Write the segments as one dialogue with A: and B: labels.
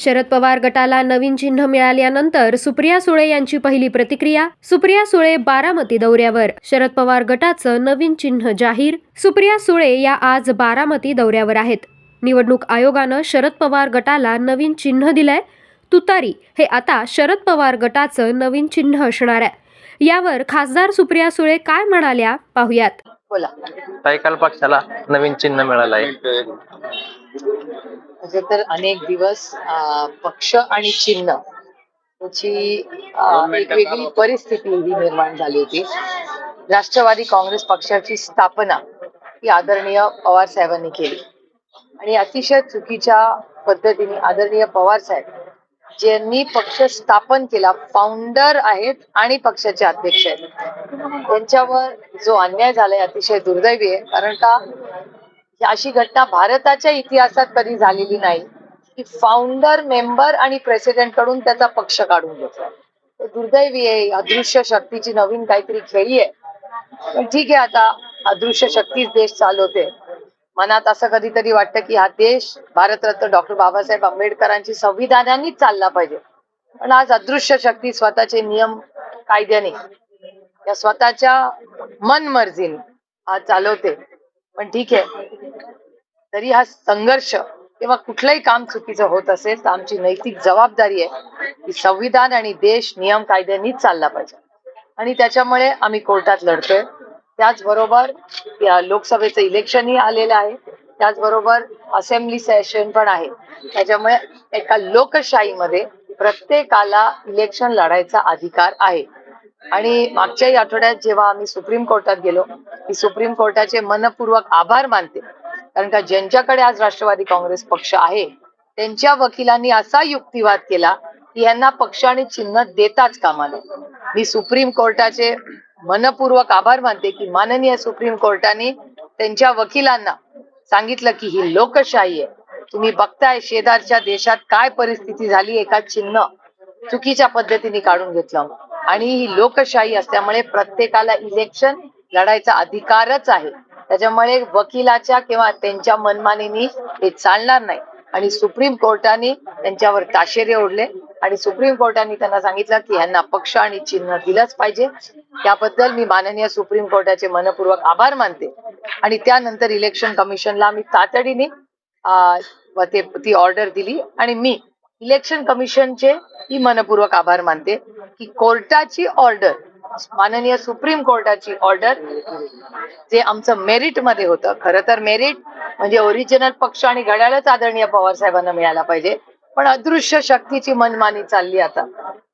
A: शरद पवार गटाला नवीन चिन्ह मिळाल्यानंतर सुप्रिया सुळे यांची पहिली प्रतिक्रिया सुप्रिया सुळे बारामती दौऱ्यावर. शरद पवार गटाचं नवीन चिन्ह जाहीर सुप्रिया सुळे या आज बारामती दौऱ्यावर आहेत. निवडणूक आयोगानं शरद पवार गटाला नवीन चिन्ह दिलंय. तुतारी हे आता शरद पवार गटाचं नवीन चिन्ह असणार आहे. यावर खासदार सुप्रिया सुळे काय म्हणाल्या? पाहुयात.
B: बोला.
C: सायकल पक्षाला नवीन चिन्ह मिळालं आहे
B: म्हणजे तर अनेक दिवस पक्ष आणि चिन्ह याची एक वेगळी परिस्थिती ही निर्माण झाली होती. राष्ट्रवादी काँग्रेस पक्षाची स्थापना ही आदरणीय पवार साहेबांनी केली. आणि अतिशय चुकीच्या पद्धतीने आदरणीय पवार साहेब ज्यांनी पक्ष स्थापन केला फाउंडर आहेत आणि पक्षाचे अध्यक्ष आहेत. त्यांच्यावर जो अन्याय झालाय अतिशय दुर्दैवी आहे. कारण का? अशी घटना भारताच्या इतिहासात कधी झालेली नाही. की फाउंडर मेंबर आणि प्रेसिडेंटकडून त्याचा पक्ष काढून घेतला. दुर्दैवी आहे. अदृश्य शक्तीची नवीन काहीतरी खेळी आहे. पण ठीक आहे आता. अदृश्य शक्तीच देश चालवते. मनात असं कधीतरी वाटतं की हा देश भारतरत्न डॉक्टर बाबासाहेब आंबेडकरांची संविधानानेच चालला पाहिजे. पण आज अदृश्य शक्ती स्वतःचे नियम कायद्याने या स्वतःच्या मनमर्जीने आज चालवते. पण ठीक आहे. तरी हा संघर्ष किंवा कुठलंही काम चुकीचं होत असेल तर आमची नैतिक जबाबदारी आहे की संविधान आणि देश नियम कायद्यांनीच चालला पाहिजे. आणि त्याच्यामुळे आम्ही कोर्टात लढतोय. त्याचबरोबर या लोकसभेचं इलेक्शनही आलेलं आहे. त्याचबरोबर असेंब्ली सेशन पण आहे. त्याच्यामुळे एका लोकशाहीमध्ये प्रत्येकाला इलेक्शन लढायचा अधिकार आहे. आणि मागच्याही आठवड्यात जेव्हा आम्ही सुप्रीम कोर्टात गेलो की सुप्रीम कोर्टाचे मनपूर्वक आभार मानते. कारण का ज्यांच्याकडे आज राष्ट्रवादी काँग्रेस पक्ष आहे त्यांच्या वकिलांनी असा युक्तिवाद केला की यांना पक्ष आणि चिन्ह देताच कामा नये मी सुप्रीम कोर्टाचे मनपूर्वक आभार मानते की माननीय सुप्रीम कोर्टाने त्यांच्या वकिलांना सांगितलं की ही लोकशाही आहे. तुम्ही बघताय शेजारच्या देशात काय परिस्थिती झाली एका चिन्ह चुकीच्या पद्धतीने काढून घेतलं. आणि ही लोकशाही असल्यामुळे प्रत्येकाला इलेक्शन लढायचा अधिकारच आहे. त्याच्यामुळे वकिलाच्या किंवा त्यांच्या मनमानीनी हे चालणार नाही. आणि सुप्रीम कोर्टाने त्यांच्यावर ताशेरे ओढले. आणि सुप्रीम कोर्टाने त्यांना सांगितलं की यांना पक्ष आणि चिन्ह दिलंच पाहिजे. त्याबद्दल मी माननीय सुप्रीम कोर्टाचे मनपूर्वक आभार मानते. आणि त्यानंतर इलेक्शन कमिशनला आम्ही तातडीने व ते ती ऑर्डर दिली. आणि मी इलेक्शन कमिशनचे ही मनपूर्वक आभार मानते की कोर्टाची ऑर्डर माननीय सुप्रीम कोर्टाची ऑर्डर जे आमचं मेरिटमध्ये होतं. खरं तर मेरिट म्हणजे ओरिजिनल पक्ष आणि घड्याळच आदरणीय पवार साहेबांना मिळाला पाहिजे. पण अदृश्य शक्तीची मनमानी चालली आता.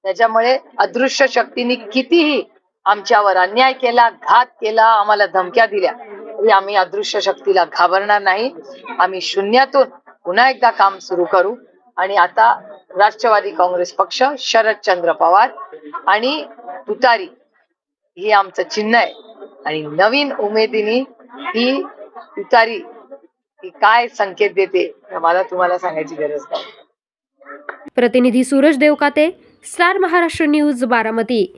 B: त्याच्यामुळे अदृश्य शक्तीने कितीही आमच्यावर अन्याय केला घात केला आम्हाला धमक्या दिल्या तरी आम्ही अदृश्य शक्तीला घाबरणार नाही. आम्ही शून्यातून पुन्हा एकदा काम सुरू करू. आणि आता राष्ट्रवादी काँग्रेस पक्ष शरदचंद्र पवार आणि तुतारी हे आमचं चिन्ह आहे. आणि नवीन उमेदीने ही तुतारी ही काय संकेत देते हे मला तुम्हाला सांगायची गरज नाही.
A: प्रतिनिधी सूरज देवकाते स्टार महाराष्ट्र न्यूज बारामती.